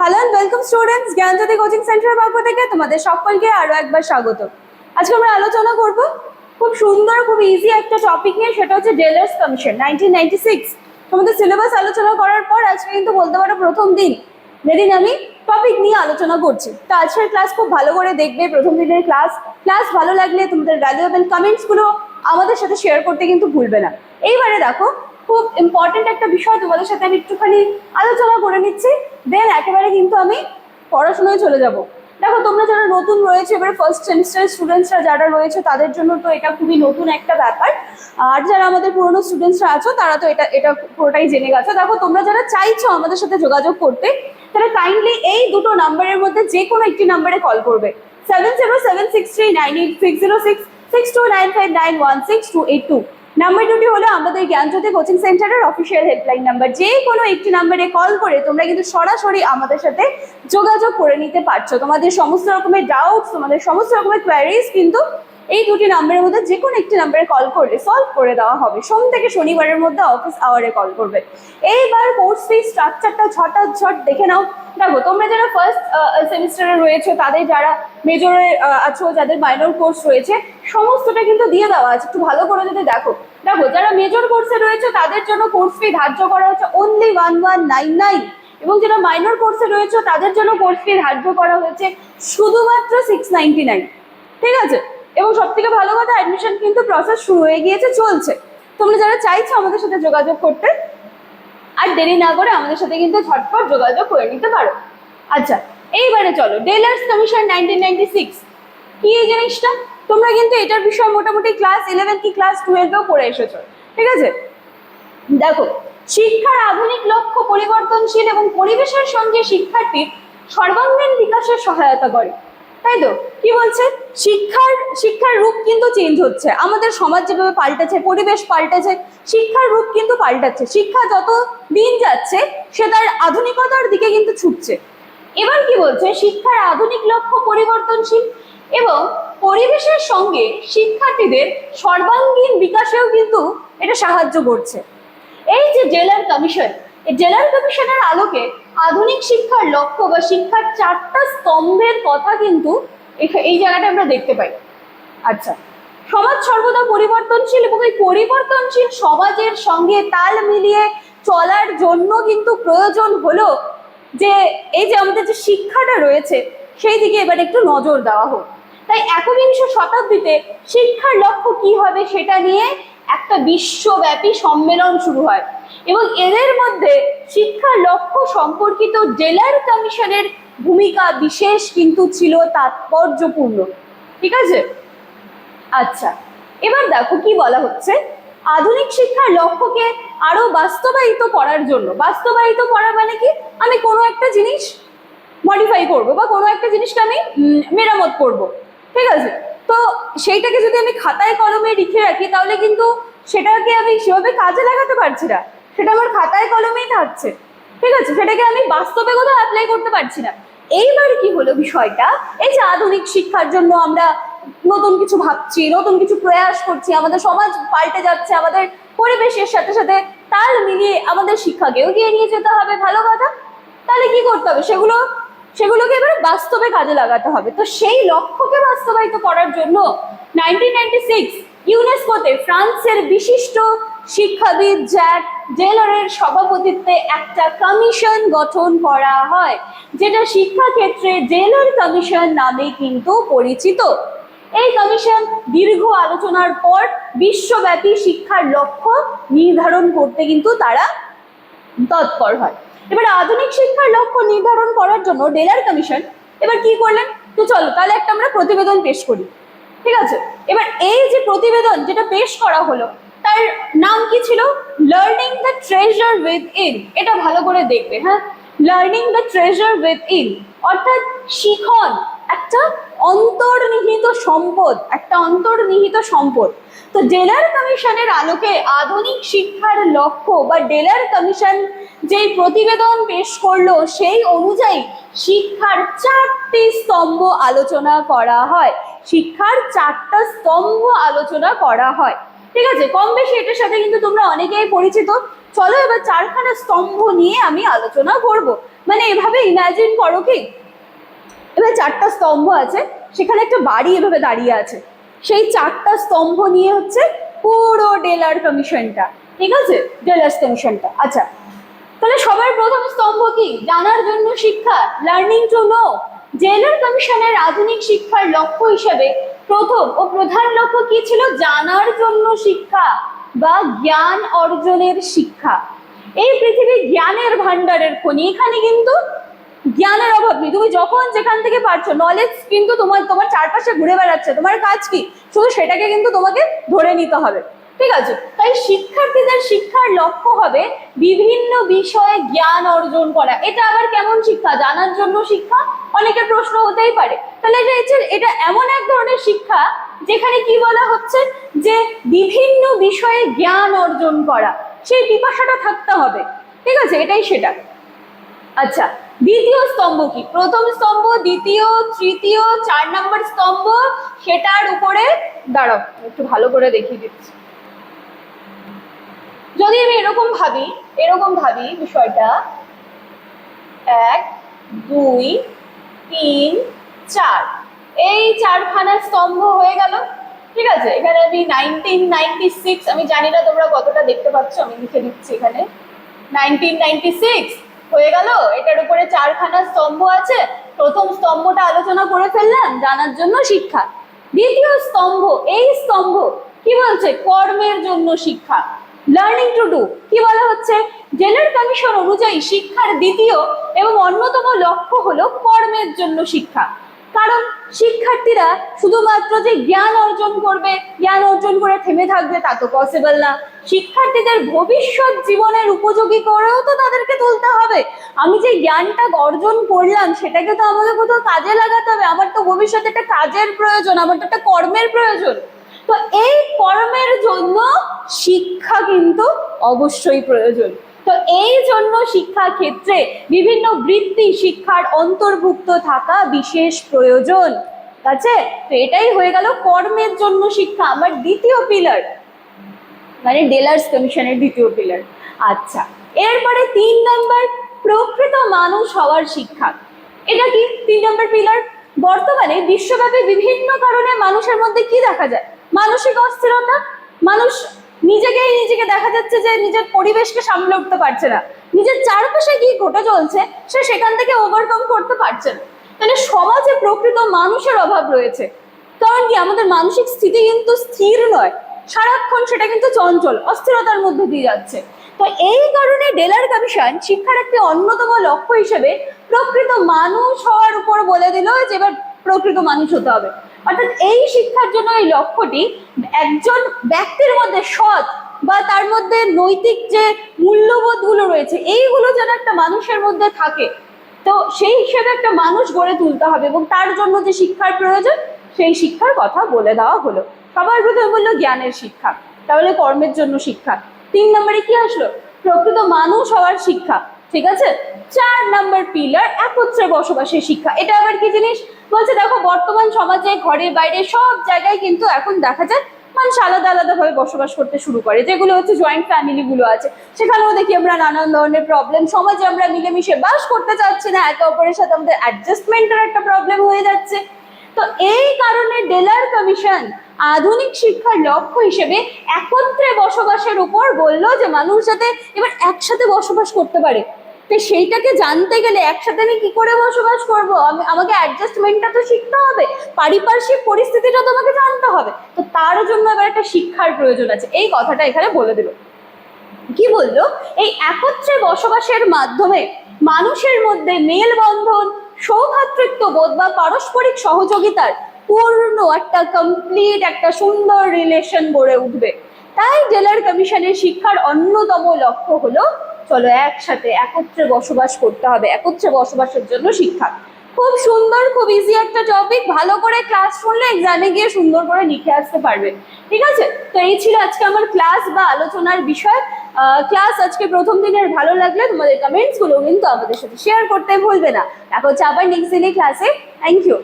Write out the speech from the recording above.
Hello and welcome students Gyanjyoti coaching সেন্টারের পক্ষ থেকে তোমাদের সকলকে আরও একবার স্বাগত। আজকে আমরা আলোচনা করব খুব সুন্দর, খুব ইজি একটা টপিক নিয়ে, সেটা হচ্ছে Delors commission nineteen ninety six তোমাদের সিলেবাস আলোচনা করার পর আজকে কিন্তু বলতে পারো প্রথম দিন। যেদিন আমি টপিক নিয়ে আলোচনা করছি। তো আজকের ক্লাস খুব ভালো করে দেখবে প্রথম দিনের ক্লাস ক্লাস ভালো লাগলে তোমাদের ভ্যালুয়েবল কমেন্টসগুলো আমাদের সাথে শেয়ার করতে কিন্তু ভুলবে না। এইবারে দেখো, খুব ইম্পর্টেন্ট একটা বিষয় তোমাদের সাথে আমি একটুখানি আলোচনা করে নিচ্ছি। দেন একেবারে কিন্তু আমি পড়াশোনায় চলে যাব। দেখো, তোমরা যারা নতুন রয়েছে, এবার ফার্স্ট সেমিস্টার স্টুডেন্টসরা যারা রয়েছে, তাদের জন্য তো এটা খুবই নতুন একটা ব্যাপার। আর যারা আমাদের পুরনো স্টুডেন্টসরা আছো, তারা তো এটা এটা পুরোটাই জেনে গেছো। দেখো, তোমরা যারা চাইছো আমাদের সাথে যোগাযোগ করতে তারা কাইন্ডলি এই দুটো নাম্বারের মধ্যে যে কোনো একটি নাম্বারে কল করবে। Seven zero seven six three nine eight six zero six six two nine five nine one six two eight two number দুটি হলো আমাদের জ্ঞানজ্যোতি কোচিং সেন্টারের অফিসিয়াল হেল্পলাইন নাম্বার যে কোনো একটি নাম্বারে কল করে তোমরা কিন্তু সরাসরি আমাদের সাথে যোগাযোগ করে নিতে পারছ। তোমাদের সমস্ত রকমের ডাউটস তোমাদের সমস্ত রকমের কোয়ারিজ কিন্তু এই দুটি নাম্বারের মধ্যে যে কোনো একটি নাম্বারে কল করলে সলভ করে দেওয়া হবে। সোম থেকে শনিবারের মধ্যে অফিস আওয়ারে কল করবে। এইবার কোর্স ফি স্ট্রাকচারটা ঝটাৎ ঝট দেখে নাও। দেখো, তোমরা যারা ফার্স্ট সেমিস্টারে রয়েছে, তাদের যারা মেজরে আছো, যাদের মাইনর কোর্স রয়েছে, সমস্তটা কিন্তু দিয়ে দেওয়া আছে। একটু ভালো করে যদি দেখো। দেখো, যারা মেজর কোর্সে রয়েছে, তাদের জন্য কোর্স ফি ধার্য করা হচ্ছে only one one nine nine এবং যারা মাইনর কোর্সে রয়েছে, তাদের জন্য কোর্স ফি ধার্য করা হয়েছে শুধুমাত্র সিক্স নাইনটি নাইন ঠিক আছে? এবং সব থেকে ভালো কথা অ্যাডমিশন কিন্তু প্রসেস শুরু হয়ে গিয়েছে, চলছে। তোমরা যারা চাইছো আমাদের সাথে যোগাযোগ করতে, আর দেরি না করে আমাদের সাথে কিন্তু ঝটপট যোগাযোগ করে নিতে পারো। আচ্ছা এইবারে চলো Delors commission nineteen ninety six কি এই জিনিসটা? তোমরা কিন্তু এটার বিষয়ে মোটামুটি ক্লাস ইলেভেন কি ক্লাস টুয়েলভেও পড়ে এসেছ, ঠিক আছে? দেখো, শিক্ষার আধুনিক লক্ষ্য পরিবর্তনশীল এবং পরিবেশের সঙ্গে শিক্ষার্থীর সর্বাঙ্গীন বিকাশের সহায়তা করে। তাই তো? কি বলছে? শিক্ষার শিক্ষার রূপ কিন্তু চেঞ্জ হচ্ছে। আমাদের সমাজ যেভাবে পাল্টেছে, পরিবেশ পাল্টেছে, শিক্ষার রূপ কিন্তু পাল্টাচ্ছে। শিক্ষা যত দিন যাচ্ছে, সে তার আধুনিকতার দিকে কিন্তু ছুটছে। এবার কি বলছে? শিক্ষার আধুনিক লক্ষ্য পরিবর্তনশীল এবং পরিবেশের সঙ্গে শিক্ষার্থীদের সর্বাঙ্গীন বিকাশেও কিন্তু এটা সাহায্য করছে। এই যে জেলার কমিশন জেলার কমিশনের আলোকে আধুনিক শিক্ষার লক্ষ্য বা শিক্ষার চারটা স্তম্ভের কথা কিন্তু এই জায়গাটা আমরা দেখতে পাই। আচ্ছা সমাজ সর্বদা পরিবর্তনশীল এবং এই পরিবর্তনশীল সমাজের সঙ্গে তাল মিলিয়ে চলার জন্য কিন্তু প্রয়োজন হলো যে, এই যে আমাদের যে শিক্ষাটা রয়েছে, সেই দিকে এবার একটু নজর দেওয়া হোক। তাই একবিংশ শতাব্দীতে শিক্ষার লক্ষ্য কি হবে সেটা নিয়ে একটা বিশ্বব্যাপী সম্মেলন শুরু হয়। এবং এদের মধ্যে শিক্ষার লক্ষ্য সম্পর্কিত জেলার কমিশনের ভূমিকা বিশেষ কিন্তু ছিল তাৎপর্যপূর্ণ। ঠিক আছে? আচ্ছা এবার দেখো কি বলা হচ্ছে। আধুনিক শিক্ষার লক্ষ্যকে আরও বাস্তবায়িত করার জন্য। বাস্তবায়িত করা মানে কি? আমি কোনো একটা জিনিস মডিফাই করব বা কোনো একটা জিনিসকে আমি মেরামত করব। ঠিক আছে? তো সেইটাকে যদি আমি খাতায় কলমে লিখে রাখি, তাহলে কিন্তু সেটাকে আমি সেভাবে কাজে লাগাতে পারছি না। সেটা আমার খাতায় কলমেই থাকছে। ঠিক আছে? সেটাকে আমি বাস্তবে কোথাও অ্যাপ্লাই করতে পারছি না। এইবার কি হলো বিষয়টা? এই যে আধুনিক শিক্ষার জন্য আমরা নতুন কিছু ভাবছি, নতুন কিছু প্রয়াস করছি, আমাদের সমাজ পাল্টে যাচ্ছে, আমাদের পরিবেশের সাথে সাথে তাল মিলিয়ে আমাদের শিক্ষাকেও এগিয়ে নিয়ে যেতে হবে? ভালো কথা? তাহলে কি করতে হবে? সেগুলো সেগুলোকে এবার বাস্তবে কাজে লাগাতে হবে। তো সেই লক্ষ্যকে বাস্তবায়িত করার জন্য নাইনটিন নাইনটি সিক্স ইউনেস্কোতে ফ্রান্সের বিশিষ্ট শিক্ষাবিদ জ্যাক জেলারের সভাপতিত্বে একটা কমিশন গঠন করা হয়, যেটা শিক্ষাক্ষেত্রে জেলার কমিশন নামে কিন্তু পরিচিত। এই কমিশন দীর্ঘ আলোচনার পর বিশ্বব্যাপী শিক্ষার লক্ষ্য নির্ধারণ করতে কিন্তু তারা তৎপর হয়। এবার আধুনিক শিক্ষার লক্ষ্য নির্ধারণ করার জন্য ডেলার কমিশন এবার কি করলেন? তো চলো, তাহলে একটা আমরা প্রতিবেদন পেশ করি। ঠিক আছে? এবার এই যে প্রতিবেদন যেটা পেশ করা হলো, তার নাম কি ছিল? Learning the treasure with in এটা ভালো করে দেখবে হ্যাঁ? Learning the treasure with in অর্থাৎ শিখন, একটা অন্তর্নিহিত সম্পদ, একটা অন্তর্নিহিত সম্পদ। তো ডেলার কমিশনের আলোকে আধুনিক শিক্ষার লক্ষ্য বা ডেলার কমিশন যেই প্রতিবেদন পেশ করল, সেই অনুযায়ী শিক্ষার চারটি স্তম্ভ আলোচনা করা হয়। শিক্ষার চারটা স্তম্ভ আলোচনা করা হয়। ঠিক আছে? কম বেশি এটার সাথে কিন্তু তোমরা অনেকেই পরিচিত। চলো এবার চারখানা স্তম্ভ নিয়ে আমি আলোচনা করব। মানে এভাবে ইমাজিন করো কি? এবার চারটা স্তম্ভ আছে। সেখানে একটা বাড়ি এভাবে দাঁড়িয়ে আছে। সেই চারটা স্তম্ভ নিয়ে হচ্ছে পুরো ডেলার কমিশনটা। ঠিক আছে? ডেলার্স কমিশনটা। আচ্ছা তাহলে সবার প্রথম স্তম্ভ কি? জানার জন্য শিক্ষা লার্নিং টু নো জেলার কমিশনের আধুনিক শিক্ষার লক্ষ্য হিসেবে প্রথম ও প্রধান লক্ষ্য কি ছিল? জানার জন্য শিক্ষা বা জ্ঞান অর্জনের শিক্ষা। এই পৃথিবী জ্ঞানের ভান্ডারের খনি। এখানে কিন্তু জ্ঞানের অভাব নেই। তুমি যখন যেখান থেকে পারছ নলেজ কিন্তু তোমার তোমার চারপাশে ঘুরে বেড়াচ্ছে। তোমার কাজ কি? শুধু সেটাকে কিন্তু তোমাকে ধরে নিতে হবে। ঠিক আছে? তাই শিক্ষার্থীদের শিক্ষার লক্ষ্য হবে বিভিন্ন বিষয়ে জ্ঞান অর্জন করা। এটা আবার কেমন শিক্ষা? জানার জন্য শিক্ষা? অনেকের প্রশ্ন হতেই পারে। তাহলে এটা এটা এমন এক ধরনের শিক্ষা যেখানে কি বলা হচ্ছে? যে বিভিন্ন বিষয়ে জ্ঞান অর্জন করা। সেই পিপাসাটা থাকতে হবে। ঠিক আছে? এটাই সেটা। আচ্ছা দ্বিতীয় স্তম্ভ কি? প্রথম স্তম্ভ, দ্বিতীয়, তৃতীয়, চার নম্বর স্তম্ভ, সেটার উপরে দাঁড়াও, একটু ভালো করে দেখিয়ে দিচ্ছি। যদি আমি এরকম ভাবি এরকম ভাবি বিষয়টা, এক, দুই, তিন, চার। এই চারখানা স্তম্ভ হয়ে গেল। ঠিক আছে, এখানে আমি নাইনটিন নাইনটি সিক্স আমি জানি না তোমরা কতটা দেখতে পাচ্ছ, আমি লিখে দিচ্ছি এখানে। নাইনটিন নাইনটি সিক্স হয়ে গেল। এটার উপরে চারখানা স্তম্ভ আছে। প্রথম স্তম্ভটা আলোচনা করে ফেললাম, জানার জন্য শিক্ষা। দ্বিতীয় স্তম্ভ, এই স্তম্ভ, কি বলছে? কর্মের জন্য শিক্ষা। লার্নিং টু ডু কি বলা হচ্ছে? জেলার কমিশন অনুযায়ী শিক্ষার দ্বিতীয় এবং অন্যতম লক্ষ্য হলো কর্মের জন্য শিক্ষা। কারণ শিক্ষার্থীরা শুধুমাত্র যে জ্ঞান অর্জন করবে, জ্ঞান অর্জন করে থেমে থাকবে তা তো পসিবল না। শিক্ষার্থীদের ভবিষ্যৎ জীবনের উপযোগী করেও তো তাদেরকে তুলতে হবে। আমি যে জ্ঞানটা অর্জন করলাম, সেটাকে তো আমাকে কোথাও কাজে লাগাতে হবে। আমার তো ভবিষ্যতে একটা কাজের প্রয়োজন, আমার তো একটা কর্মের প্রয়োজন। তো এই কর্মের জন্য শিক্ষা কিন্তু অবশ্যই প্রয়োজন। তো এই জন্য শিক্ষা ক্ষেত্রে বিভিন্ন বৃত্তি শিক্ষার অন্তর্ভুক্ত থাকা বিশেষ প্রয়োজন। আছে? তো এটাই হয়ে গেল কর্মের জন্য শিক্ষা, আমার দ্বিতীয় পিলার মানে ডেলার্স কমিশনের দ্বিতীয় পিলার আচ্ছা এরপরে তিন নম্বর প্রকৃত মানুষ হওয়ার শিক্ষা। এটা কি তিন নম্বর পিলার বর্তমানে বিশ্বব্যাপী বিভিন্ন কারণে মানুষের মধ্যে কি দেখা যায়? মানসিক অস্থিরতা, মানুষ নিজেকেই নিজেকে দেখা যাচ্ছে যে নিজের পরিবেশকে সামলে উঠতে পারছে না। নিজের চারপাশে কি ঘটে চলছে, সে সেখান থেকে ওভারকাম করতে পারছে না। তাহলে সমাজে প্রকৃত মানুষের অভাব রয়েছে। কারণ কি? আমাদের মানসিক স্থিতি কিন্তু স্থির নয়। সারাক্ষণ সেটা কিন্তু চঞ্চল, অস্থিরতার মধ্যে দিয়ে যাচ্ছে। তো এই কারণে ডেলার কমিশন শিক্ষার একটি অন্যতম লক্ষ্য হিসেবে প্রকৃত মানুষ হওয়ার উপর বলে দিল যে এবার প্রকৃত মানুষ হতে হবে। অর্থাৎ এই শিক্ষার জন্য এই লক্ষ্যটি একজন ব্যক্তির মধ্যে সৎ বা তার মধ্যে নৈতিক যে মূল্যবোধগুলো রয়েছে, এইগুলো যেন একটা মানুষের মধ্যে থাকে। তো সেই হিসেবে একটা মানুষ গড়ে তুলতে হবে এবং তার জন্য যে শিক্ষার প্রয়োজন, সেই শিক্ষার কথা বলে দেওয়া হলো। সবার প্রথমে বলল জ্ঞানের শিক্ষা, তাহলে কর্মের জন্য শিক্ষা। তিন নম্বরে কি আসলো? প্রকৃত মানুষ হওয়ার শিক্ষা, ঠিক আছে? চার নাম্বার পিলার একত্রে বসবাসের শিক্ষা। এটা আবার কি জিনিস? বলছে, দেখো, বর্তমান সমাজে ঘরে বাইরে সব জায়গায় কিন্তু এখন দেখা যায় মানুষ আলাদা আলাদা ভাবে বসবাস করতে শুরু করে, যেগুলো হচ্ছে জয়েন্ট ফ্যামিলি গুলো আছে। সেখানেও দেখি আমরা নানান ধরনের প্রবলেম সমাজে আমরা মিলেমিশে বাস করতে চাচ্ছি না, একে অপরের সাথে আমাদের অ্যাডজাস্টমেন্টের একটা প্রবলেম হয়ে যাচ্ছে। তো এই কারণে ডেলার কমিশন আধুনিক শিক্ষার লক্ষ্য হিসেবে একত্রে বসবাসের উপর বলল যে, মানুষ যাতে এবার একসাথে বসবাস করতে পারে। তো সেইটাকে জানতে গেলে একসাথে আমি কি করে বসবাস করব? আমি, আমাকে অ্যাডজাস্টমেন্টটা তো শিখতে হবে। পারিপার্শ্বিক পরিস্থিতিটা তো আমাকে জানতে হবে। তো তার জন্য এবার একটা শিক্ষার প্রয়োজন আছে। এই কথাটা এখানে বলে দিল। কি বলল? এই একত্রে বসবাসের মাধ্যমে মানুষের মধ্যে মেলবন্ধন, সৌভাতৃত্ব বোধ বা পারস্পরিক সহযোগিতার পূর্ণ একটা কমপ্লিট একটা সুন্দর রিলেশন গড়ে উঠবে। তাই জেলার কমিশনের শিক্ষার অন্যতম লক্ষ্য হলো চলো একসাথে একত্রে বসবাস করতে হবে, একত্রে বসবাসের জন্য শিক্ষা। খুব সুন্দর, খুব ইজি একটা টপিক ভালো করে ক্লাস শুনলে এক্সামে গিয়ে সুন্দর করে লিখে আসতে পারবে। ঠিক আছে? তো এই ছিল আজকে আমার ক্লাস বা আলোচনার বিষয়। ক্লাস আজকে প্রথম দিনের ভালো লাগলে তোমাদের কমেন্টসগুলো কিন্তু আমাদের সাথে শেয়ার করতে ভুলবে না। দেখা হচ্ছে আবার নেক্সট দিনে ক্লাসে থ্যাংক ইউ